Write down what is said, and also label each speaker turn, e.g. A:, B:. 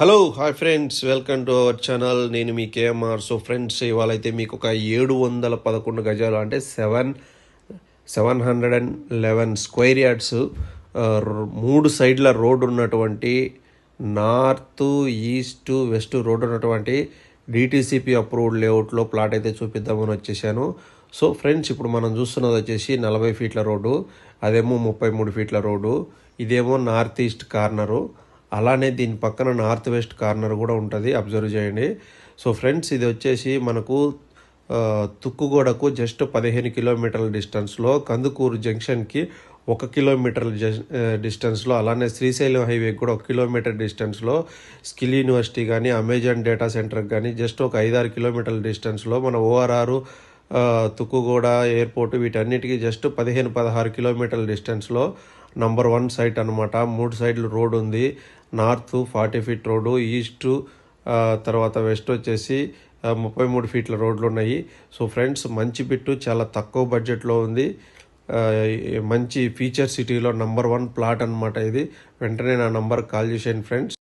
A: Hello hi friends welcome to our channel నేను మీ KMR so friends ఇవాళ అయితే మీకు ఒక ఏడు వందల పదకొండు గజాలు అంటే seven seven hundred and eleven square yards మూడు సైడ్ల రోడ్ ఉన్నటువంటి నార్త్ ఈస్ట్ వెస్ట్ రోడ్ ఉన్నటువంటి డిటీసీపీ అప్రూవ్డ్ లేఅవుట్లో ప్లాట్ అయితే చూపిద్దామని వచ్చేసాను. సో ఫ్రెండ్స్ ఇప్పుడు మనం చూస్తున్నది వచ్చేసి నలభై ఫీట్ల రోడ్డు అదేమో ముప్పై మూడు ఫీట్ల రోడ్డు ఇదేమో నార్త్ ఈస్ట్ కార్నరు. అలానే దీని పక్కన నార్త్ వెస్ట్ కార్నర్ కూడా ఉంటుంది. అబ్జర్వ్ చేయండి. సో ఫ్రెండ్స్ ఇది వచ్చేసి మనకు తుక్కుగూడకు జస్ట్ పదిహేను కిలోమీటర్ల డిస్టెన్స్లో కందుకూరు జంక్షన్కి ఒక కిలోమీటర్ల డిస్టెన్స్లో అలానే శ్రీశైలం హైవే కూడా ఒక కిలోమీటర్ డిస్టెన్స్లో స్కిల్ యూనివర్సిటీ కానీ అమెజాన్ డేటా సెంటర్కి కానీ జస్ట్ ఒక ఐదారు కిలోమీటర్ల డిస్టెన్స్లో మన ఓఆర్ఆర్ తుక్కుగూడ ఎయిర్పోర్ట్ వీటన్నిటికీ జస్ట్ పదిహేను పదహారు కిలోమీటర్ల డిస్టెన్స్లో నంబర్ వన్ సైట్ అనమాట మూడు సైడ్లు రోడ్ ఉంది. North forty feet road east తర్వాత వెస్ట్ వచ్చేసి ముప్పై మూడు ఫీట్ల రోడ్లు ఉన్నాయి సో ఫ్రెండ్స్ మంచి బిట్టు చాలా తక్కువ బడ్జెట్లో ఉంది. మంచి ఫీచర్ సిటీలో నంబర్ వన్ ప్లాట్ అనమాట ఇది. వెంటనే నా నంబర్ కాల్ చేసేయండి ఫ్రెండ్స్.